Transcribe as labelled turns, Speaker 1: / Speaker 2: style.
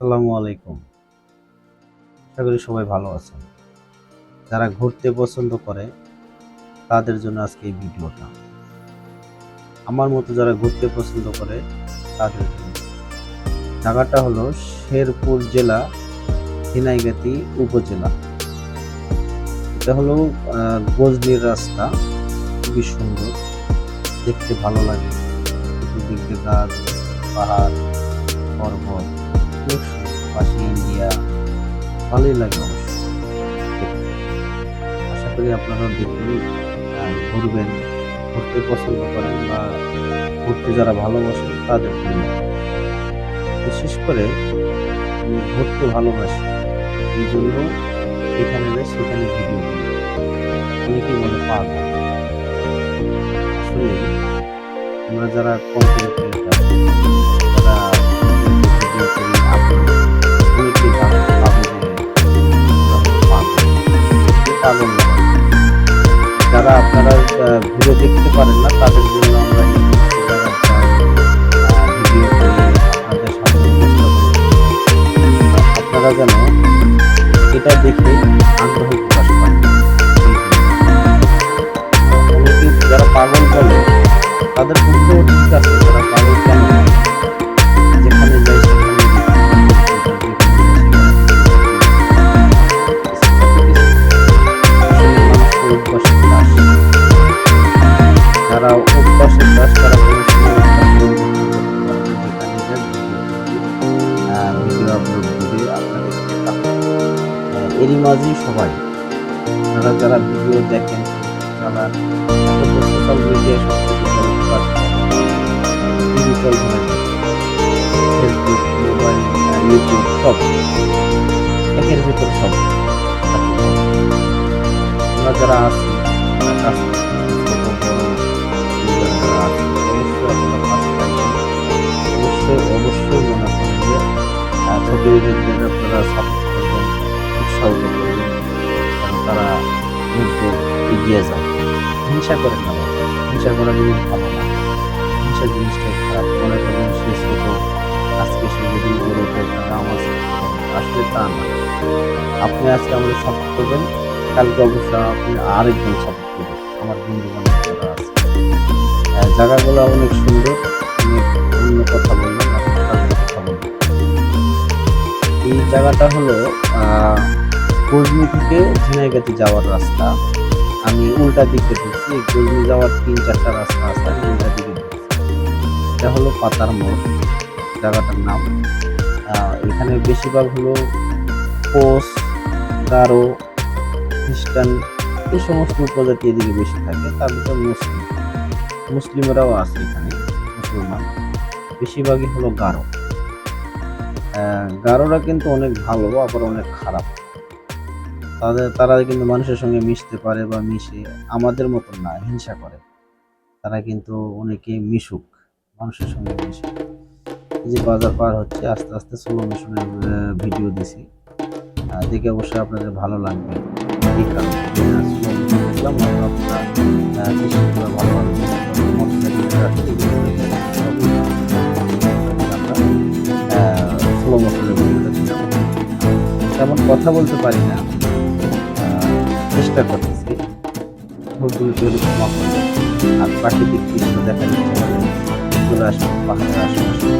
Speaker 1: আসসালামু আলাইকুম। আশা করি সবাই ভালো আছেন। যারা ঘুরতে পছন্দ করে, তাদের জন্য আজকে এই ভিডিওটা। আমার মতো যারা ঘুরতে পছন্দ করে, তাদের জন্য। জায়গাটা হলো শেরপুর জেলা হিনাইগাতি উপজেলা। এটা হলো গজনির রাস্তা। খুবই সুন্দর। দেখতে ভালো লাগে। গাছ, পাহাড়, পর্বত। খুব পাশে ইন্ডিয়া ভালোই লাগে অবশ্য দেখতে। আশা করি আপনারা দেখবেন ঘুরবেন, ঘুরতে পছন্দ করেন বা ঘুরতে যারা ভালোবাসেন, তাদের বিশেষ করে ঘুরতে ভালোবাসি, এই জন্য এখানে যাই সেখানে ভিডিও অনেকেই বলে, পাগল। আসলে আমরা যারা কন্টেন্ট ভিডিও দেখতে পারেন না, তাদের জন্য আমরা। আপনারা যেন এটা দেখে আগ্রহ প্রকাশ পান যারা পাগল বলে, তাদের পক্ষেও ঠিক আছে ভিডিও আপলোড করে আপনাদেরকে এরই মাঝেই সবাই আপনারা যারা ভিডিও দেখেন, যারা সব প্ল্যাটফর্ম ডিজিটাল ধরনের ফেসবুক মোবাইল ইউটিউব সব, একের ভিতর সব। যারা আছি তারা এগিয়ে যায়। হিংসা করেন না হিংসা করা জিনিস ভালো না। হিংসা জিনিসটাই খারাপ। মনে ছোট আজকে সে যদি নাম আছে। আসলে তা না। আপনি আজকে আমাদের সাপোর্ট করবেন। কালকে অবশ্যই আপনি আরেকজন সাপোর্ট করবেন। আমার বন্ধু বান্ধব আছে। জায়গাগুলো অনেক সুন্দর। অন্য কথা বললাম কথা বলব। এই জায়গাটা হলো গজনি থেকে ঝিনাইগাতি যাওয়ার রাস্তা। আমি উল্টা দিকে ঢুকছি গজনি যাওয়ার তিন চারটা রাস্তা আছে উল্টা দিকে এটা হলো পাতার মোড়, জায়গাটার নাম। এখানে বেশিরভাগ হলো কোচ, গারো, খ্রিস্টান, এই সমস্ত উপজাতি এদিকে বেশি থাকে, তার ভিতর মুসলিম। মুসলিমরাও আছে এখানে, মুসলমান। বেশিরভাগই হলো গারো। গারোরা কিন্তু অনেক ভালো, আবার অনেক খারাপ। তাদের, তারা কিন্তু মানুষের সঙ্গে মিশতে পারে বা মিশে, আমাদের মতন না, হিংসা করে। তারা কিন্তু অনেকে মিশুক, মানুষের সঙ্গে মিশে। এই যে বাজার পার হচ্ছে, আস্তে আস্তে স্লো মিশনের ভিডিও দিছি। দেখে অবশ্যই আপনাদের ভালো লাগবে। ভিডিওটা তেমন কথা বলতে পারি না। চেষ্টা করতেছি। খুব যদি ক্ষমা করবেন আর প্রাকৃতিক দৃশ্য দেখার ইচ্ছে হলে চলে ঝিনাইগাতি